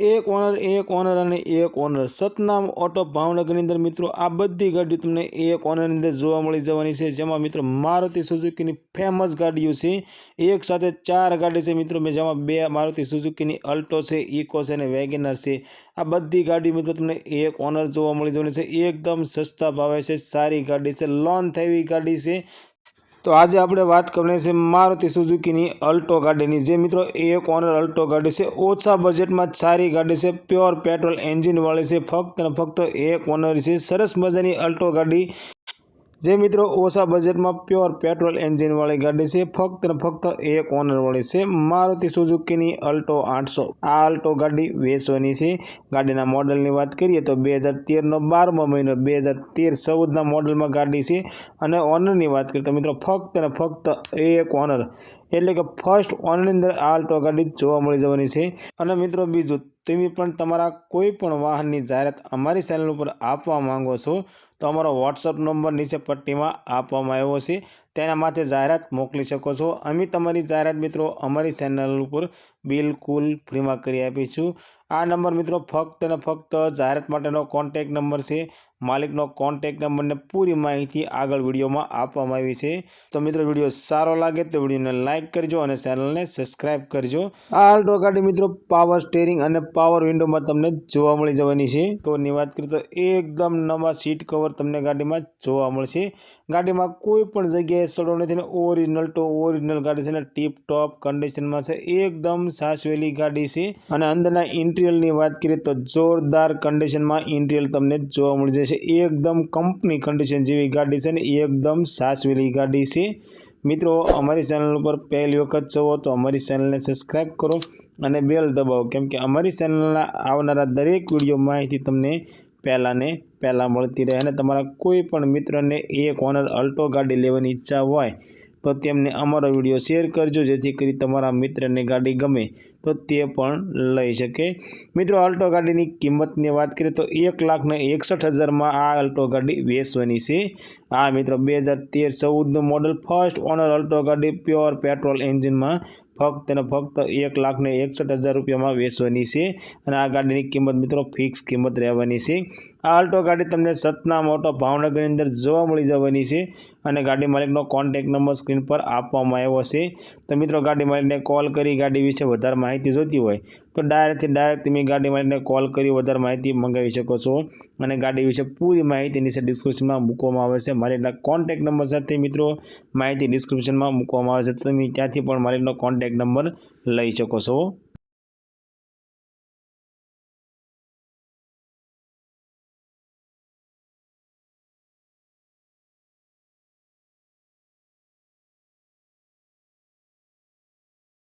એક ઓનર એક ઓનર અને એક ઓનર. સતનામ ઓટો ભાવનગરની અંદર મિત્રો, આ બધી ગાડીઓ તમને એક ઓનરની અંદર જોવા મળી જવાની છે. જેમાં મિત્રો મારુતિ સુઝુકીની ફેમસ ગાડીઓ છે. એક સાથે ચાર ગાડી છે મિત્રો. મેં જેમાં બે મારુતિ સુઝુકીની, અલ્ટો છે, ઇકો છે અને વેગેનર છે. આ બધી ગાડી મિત્રો તમને એક ઓનર જોવા મળી જવાની છે. એકદમ સસ્તા ભાવે છે. સારી ગાડી છે. લોન થયેલી ગાડી છે. તો આજે આપણે વાત કરવાની છે મારુતિ સુઝુકીની અલ્ટો ગાડીની. જે મિત્રો એક ઓનર અલ્ટો ગાડી છે. ઓછા બજેટમાં સારી ગાડી છે. પ્યોર પેટ્રોલ એન્જિનવાળી છે. ફક્ત અને ફક્ત એક ઓનર છે. સરસ મજાની અલ્ટો ગાડી. જે મિત્રો ઓછા બજેટમાં પ્યોર પેટ્રોલ એન્જિનવાળી ગાડી છે, ફક્ત ને ફક્ત એક ઓનરવાળી છે, મારુતિ સુઝુકીની અલ્ટો આઠસો. આ અલ્ટો ગાડી વેચવાની છે. ગાડીના મોડલની વાત કરીએ તો બે હજાર તેરનો બારમો મહિનો, બે હજાર તેર ચૌદના મોડલમાં ગાડી છે. અને ઓનરની વાત કરીએ તો મિત્રો ફક્ત ને ફક્ત એક ઓનર. એટલે કે ફર્સ્ટ ઓનરની અંદર આ અલ્ટો ગાડી જોવા મળી જવાની છે. અને મિત્રો બીજું, તમે પણ તમારા કોઈ પણ વાહનની જાહેરાત અમારી ચેનલ ઉપર આપવા માંગો છો તો અમારો વોટ્સઅપ નંબર નીચે પટ્ટીમાં આપવામાં આવ્યો છે. તેના માટે જાહેરાત મોકલી શકો છો. અમે તમારી જાહેરાત મિત્રો અમારી ચેનલ ઉપર બિલકુલ ફ્રીમાં કરી આપીશું. આ નંબર મિત્રો ફક્ત ને ફક્ત જાહેરાત માટેનો કોન્ટેક નંબર છે. માલિકનો કોન્ટેક નંબરને પૂરી માહિતી આગળ વિડીયોમાં આપવામાં આવી છે. તો મિત્રો વીડિયો સારો લાગે તો વિડીયોને લાઇક કરજો અને ચેનલને સબસ્ક્રાઇબ કરજો. આ આલ્ટો ગાડી મિત્રો પાવર સ્ટેરિંગ અને પાવર વિન્ડોમાં તમને જોવા મળી જવાની છે. કવરની વાત કરીએ તો એકદમ નવા સીટ કવર તમને ગાડીમાં જોવા મળશે. ગાડીમાં કોઈ પણ જગ્યાએ સડો નથી ને ઓરિજિનલ ટુ ઓરિજિનલ ગાડી છે ને ટીપ ટોપ કન્ડિશનમાં છે. એકદમ સાસવેલી ગાડી છે. અને અંદરના ઇન્ટિરિયલની વાત કરીએ તો જોરદાર કન્ડિશનમાં ઇન્ટિરિયલ તમને જોવા મળી જશે. એકદમ કંપની કન્ડિશન જેવી ગાડી છે ને એકદમ સાસવેલી ગાડી છે. મિત્રો, અમારી ચેનલ ઉપર પહેલી વખત જવો તો અમારી ચેનલને સબસ્ક્રાઈબ કરો અને બેલ દબાવો. કેમ કે અમારી ચેનલના આવનારા દરેક વીડિયો માહિતી તમને પહેલાં ને પહેલાં મળતી રહે અને તમારા કોઈ પણ મિત્રને એક ઓનર અલ્ટો ગાડી લેવાની ઈચ્છા હોય, તો તેમને અમારો વીડિયો શેર કરજો, જેથી કરી તમારા મિત્રને ગાડી ગમે, તો તે પણ લઈ શકે. મિત્રો, અલ્ટો ગાડીની કિંમતની વાત કરીએ તો એક લાખને એકસઠ હજારમાં આ અલ્ટો ગાડી વેચવાની છે. આ મિત્રો, બે હજાર તેર ચૌદનું મોડલ ફર્સ્ટ ઓનર અલ્ટો ગાડી પ્યોર પેટ્રોલ એન્જિનમાં ફક્ત અને ફક્ત એક લાખને એકસઠ હજાર રૂપિયામાં વેચવાની છે અને આ ગાડીની કિંમત મિત્રો ફિક્સ કિંમત રહેવાની છે. આ અલ્ટો ગાડી તમને સતના મોટો ભાવનગરની અંદર જોવા મળી જવાની છે અને ગાડી માલિકનો કોન્ટેક નંબર સ્ક્રીન પર આપવામાં આવ્યો છે. તો મિત્રો ગાડી માલિકને કોલ કરી ગાડી વિશે વધારે માહિતી જોતી હોય તો ડાયરેક્ટથી ડાયરેક્ટ તમે ગાડી માલિકને કોલ કરી વધારે માહિતી મંગાવી શકો છો. અને ગાડી વિશે પૂરી માહિતી નીચે ડિસ્ક્રિપ્શનમાં મૂકવામાં આવે છે. માલિકના કોન્ટેક્ટ નંબર સાથે મિત્રો માહિતી ડિસ્ક્રિપ્શનમાં મૂકવામાં આવે છે. તો તમે ત્યાંથી પણ માલિકનો કોન્ટેક્ટ નંબર લઈ શકો છો.